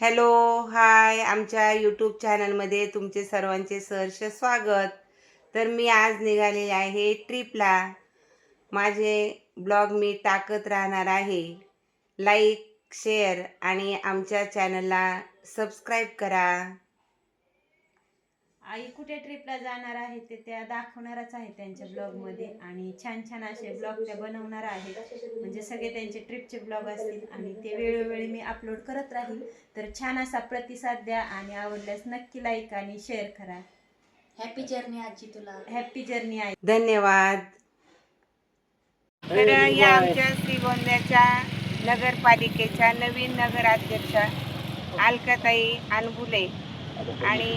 Hello hi. आमच्या YouTube चॅनलमध्ये तुमचे सर्वांचे सहर्ष स्वागत. तर मी आज निघालेले आहे ट्रिपला माझे ब्लॉग मी टाकत राहणार आहे. लाईक शेअर आणि आमच्या चॅनलला सबस्क्राईब करा. आई कुठे ट्रिपला जाणार आहे ते त्या दाखवणारच आहे त्यांच्या ब्लॉगमध्ये. आणि छान छान असे ब्लॉग त्या बनवणार आहेत. म्हणजे सगळे त्यांचे ट्रिपचे ब्लॉग असतील आणि ते वेळोवेळी मी अपलोड करत राहील. तर छान असा प्रतिसाद द्या आणि आवडल्यास नक्की लाईक आणि शेअर करा. हॅपी जर्नी आजी तुला. हॅपी जर्नी आहे धन्यवाद. तर या आमच्या श्रीगोंद्याच्या नगरपालिकेच्या नवीन नगराध्यक्षा अलकाताई अनबुले आणि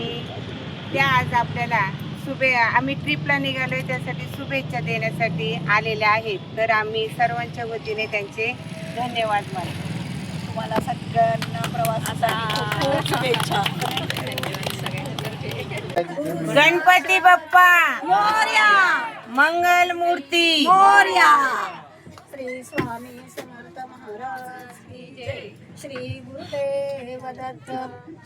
त्या आज आपल्याला शुभे आम्ही ट्रिपला निघालोय त्यासाठी शुभेच्छा देण्यासाठी आलेल्या आहेत. तर आम्ही सर्वांच्या वतीने त्यांचे धन्यवाद मानतो. तुम्हाला सगळ्यांना खूप शुभेच्छा. गणपती बाप्पा! मोर्या! मंगल मूर्ती! मोर्या! श्री स्वामी श्री गुरुदेव दत्त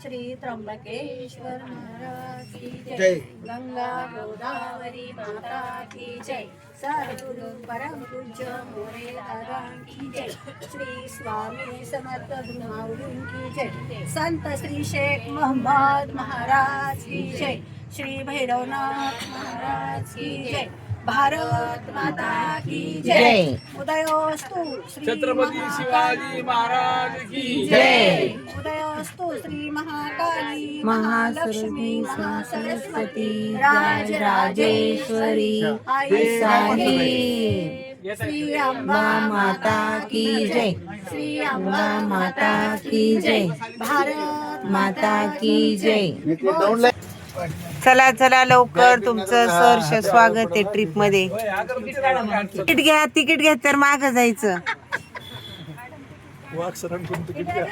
श्री त्र्यंबकेश्वर महाराज की जय. गंगा गोदावरी माता की जय. सद्गुरु परम पूज्य मोरे दादा की जय. श्री स्वामी समर्थ गुरुमाऊली की जय. संत श्री शेख मोहम्मद महाराज की जय. श्री भैरवनाथ महाराज की जय. भारत माता की जय। उदयोस्तु श्री छत्रपती शिवाजी महाराज की जय. उदयोस्तु श्री महाकाली महासरस्वती, महासरस्वती राज राजेश्वरी आई साहेब। श्री अंबा माता की जय। श्री अंबा माता की जय। भारत माता की जय। चला चला लवकर तुमचं सहर्ष स्वागत आहे ट्रिपमध्ये. तिकीट घ्या तिकीट घ्या तर माग जायचं. घ्या.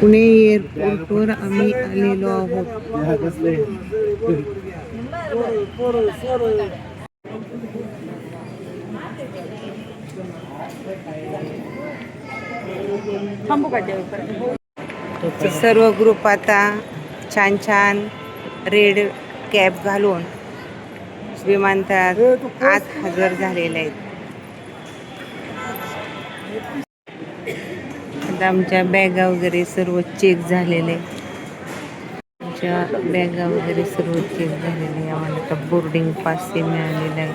पुणे एअरपोर्टवर आम्ही आलेलो आहोत. सर्व ग्रुप आता छान छान रेड कॅब घालून विमानतळात आत हजर झालेले आहेत. आता आमच्या बॅगा वगैरे सर्व चेक झालेले. आमच्या बॅगा वगैरे सर्व चेक झालेले. आम्हाला आता बोर्डिंग पास हे मिळालेलं आहे.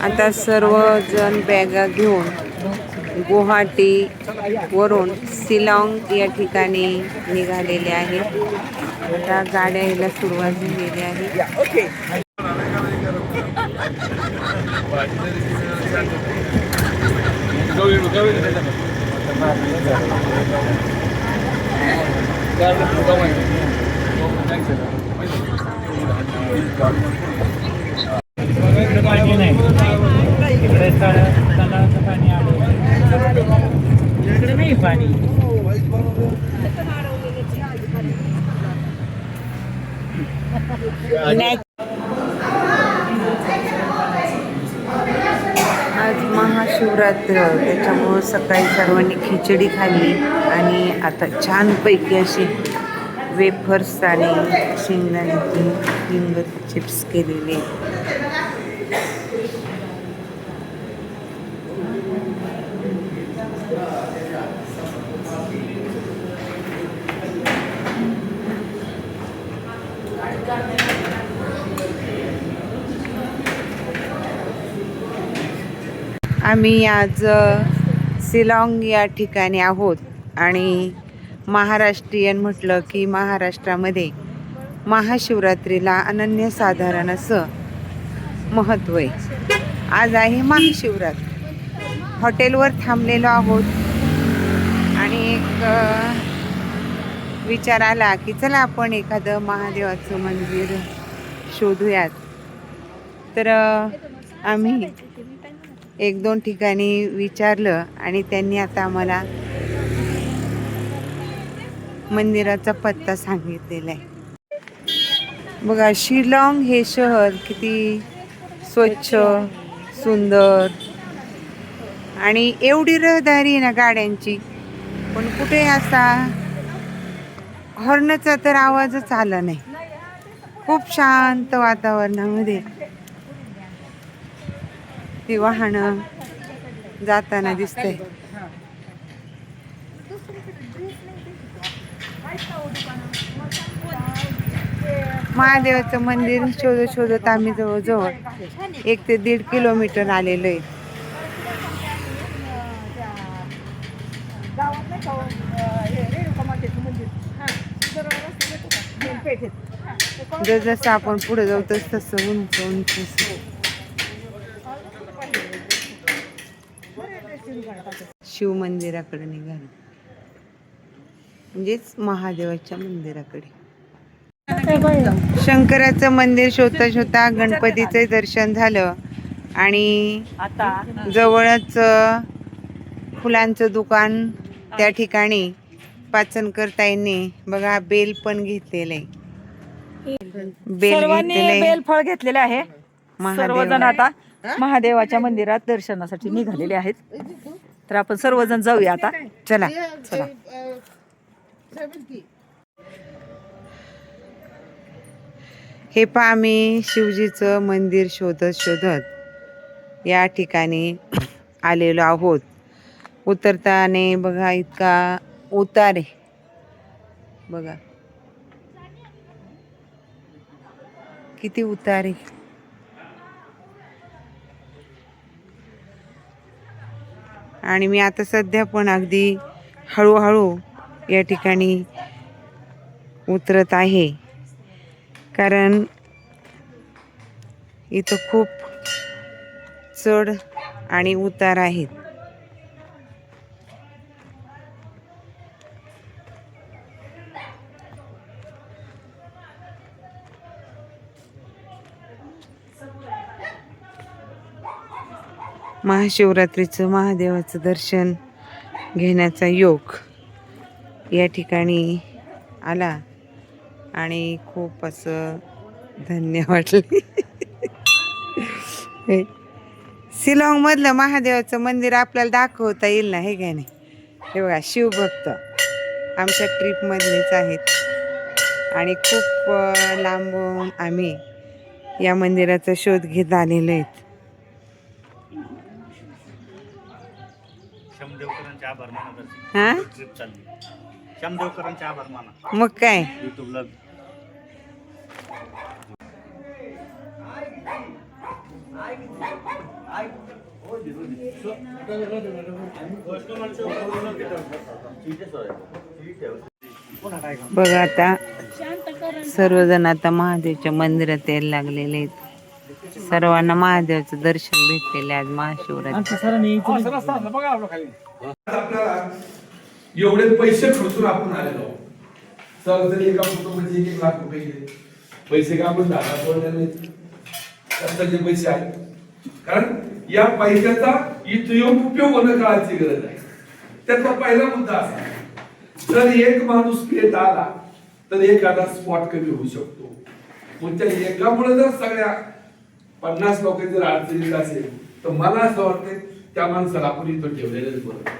आता सर्वजण बॅगा घेऊन गुवाहाटी वरून शिलाँग या ठिकाणी निघालेले आहेत. आता गाड्या यायला सुरुवात झालेली आहे. आज महाशिवरात्र त्याच्यामुळं सकाळी सर्वांनी खिचडी खाल्ली आणि आता छानपैकी अशी वेफर्स आणि शेंगदाण्याची हिंग चिप्स केलेले आम्ही आज सिलॉंग शिलाँग या ठिकाणी आहोत आणि महाराष्ट्रीयन म्हटलं की महाराष्ट्रामध्ये महाशिवरात्रीला अनन्यसाधारण असं महत्त्व आहे. आज आहे महाशिवरात्री. हॉटेलवर थांबलेलो आहोत. आणि एक विचार आला की चला आपण एखादं महादेवाचं मंदिर शोधूयात. तर आम्ही एक दोन ठिकाणी विचारलं आणि त्यांनी आता आम्हाला मंदिराचा पत्ता सांगितलेला आहे. बघा शिलाँग हे शहर किती स्वच्छ सुंदर आणि एवढी रहदारी आहे ना गाड्यांची. पण कुठे असा हॉर्नचा तर आवाजच आला नाही. खूप शांत वातावरणामध्ये. ती वाहनं जाताना दिसते महादेवाचं मंदिर शोधत शोधत आम्ही जवळजवळ एक ते दीड किलोमीटर आलेलो आहे. जसं आपण पुढे जाऊ तस तसं उंच उंच असं. शिव मंदिराकडे निघालो. म्हणजेच महादेवाच्या मंदिराकडे. शंकराचं मंदिर शोधता शोधता गणपतीचं दर्शन झालं. आणि जवळच फुलांचं दुकान त्या ठिकाणी पाचनकर ताईंनी बघा बेल पण घेतलेलं आहे बेल आहे बेलफळ घेतलेले आहे. सर्वजण आता महादेवाच्या मंदिरात दर्शनासाठी निघालेले आहेत. तर आपण सर्वजण जाऊया आता. चला चला. हे पहा आम्ही शिवजीचं मंदिर शोधत शोधत या ठिकाणी आलेलो आहोत. उतरताने बघा इतका उतार बघा. किती उतार आणि मी आता सध्या पण अगदी हळूहळू या ठिकाणी उतरत आहे. कारण इथं खूप चढ आणि उतार आहेत. महाशिवरात्रीचं महादेवाचं दर्शन घेण्याचा योग या ठिकाणी आला आणि खूप असं धन्य वाटले. शिलाँगमधलं महादेवाचं मंदिर आपल्याला दाखवता येईल ना हे काय नाही. हे बघा शिवभक्त आमच्या ट्रीपमधलेच आहेत. आणि खूप लांबून आम्ही या मंदिराचा शोध घेत आलेलो आहेत. शमदेवकरांच्या आभार माना दर्शन हा? ट्रिप चालली. शमदेवकरांच्या आभार माना मग काय? युट्यूबला बघा आता सर्वजण आता महादेवच्या मंदिरात यायला लागलेले आहेत. सर्वांना महादेवाचं दर्शन भेटलेले आज महाशिवरात्री. बघा आपलं खाली. आपल्याला एवढे पैसे खर्चून आपण आलेलो आहोत. सहज जरी एका कुटुंबाचे एक एक लाख रुपये गेले पैसे का आपण दादा सोडले जे पैसे आहेत. कारण या पैशाचा इतयोग उपयोग होणं काळाची गरज आहे. त्याचा पहिला मुद्दा असा जर एक माणूस पेट आला तर एखादा स्पॉट कमी होऊ शकतो. मग त्या एकामुळे जर सगळ्या पन्नास लोक जर अडचणीत असेल तर मला असं वाटतं त्या माणसाला आपण इथं ठेवलेलं बरं.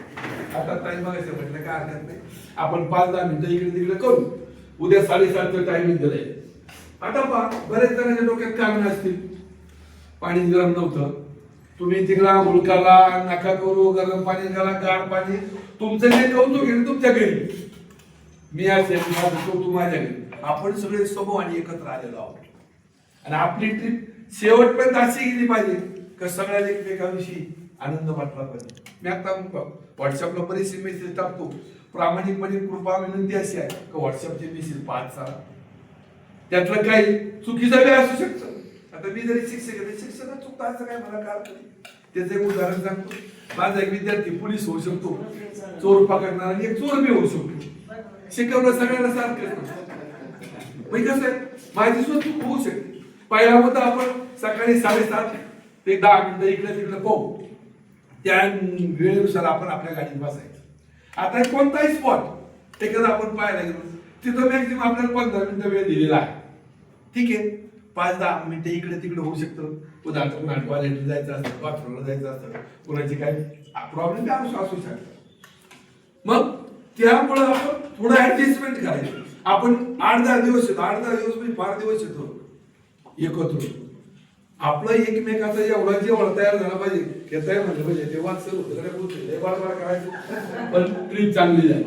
आता टाइम बघायचं म्हटलं काय हरकत नाही. आपण पाच दहा मिनिटं इकडे तिकडे करू. उद्या साडेसातचं टायमिंग दिलंय. आता पहा बरेच जणांच्या डोक्यात काम असतील पाणी गरम नव्हतं. तुम्ही तिकडा मुलकाला नाका नका करू गरम पाणी घाला गार पाणी. तुमचं जे कौतुक आहे तुमच्या घरी. मी असेल माझं कौतुक माझ्या घरी. आपण सगळे समूह आणि एकत्र आलेलो आहोत. आणि आपली ट्रिप शेवटपर्यंत अशी गेली पाहिजे का सगळ्या एकमेकांविषयी आनंद वाटला पाहिजे मी आता व्हॉट्सअपला बरेचसे मेसेज टाकतो. प्रामाणिकपणे कृपा विनंती अशी आहे की व्हॉट्सअपचे मेसेज पाच सहा त्यातलं काही चुकीचं काय असू शकतं. आता मी जरी शिक्षक आहे शिक्षकात चुकता असं काय मला काय त्याचं एक उदाहरण सांगतो. माझा एक विद्यार्थी पोलीस होऊ शकतो. चोर पकडणार आणि एक चोर मी होऊ शकतो. शिकवलं सगळ्यांना सारखं म्हणजे कसं आहे? माझी सुद्धा होऊ शकते. पहिला मुद्दा आपण सकाळी साडेसात ते दहा मिनिटं इकडे तिकडे पाहू. त्या वेळेनुसार आपण आपल्या गाडीत बसायचं. आता कोणताही स्पॉट एखादा आपण पाहायला गेलो तिथं मॅक्झिमम आपल्याला पंधरा मिनिटं वेळ दिलेला आहे. ठीक आहे. पाच दहा मिनिटं इकडे तिकडे होऊ शकतं. उदाहरणार्थ कुणा टॉयलेट जायचं असतं बाथरूमला जायचं असतं कुणाची काय प्रॉब्लेम काय असू असू शकतात मग त्यामुळं आपण थोडं ऍडजस्टमेंट करायचं. आपण आठ दहा दिवस येतो आठ दहा दिवस म्हणजे फार दिवस येतो. एकत्र आपलं एकमेकाचा एवढा जेवढा तयार झाला पाहिजे. घेताय म्हणलं पाहिजे तेव्हा सर होतं. काय बोलतोय लय बाळबाळ करायचं. पण ट्रीप चांगली झाली.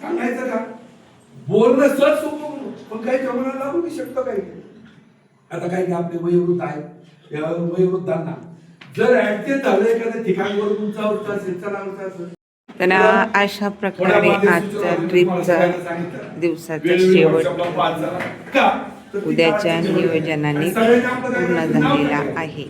सांगायचं का? बोलणं सहज सोपं म्हणून पण काही जमाना लागू बी शकतं काही. आता काही आपले वयोवृद्ध आहेत. या वयोवृद्धांना जर ऍडजस्ट झालं एखाद्या ठिकाणवर उंचावरचं असेल चढावरचं असेल. तर अशा प्रकारे आजच्या ट्रिपचा दिवसाचा शेवट उद्याच्या नियोजनाने पूर्ण झालेला आहे.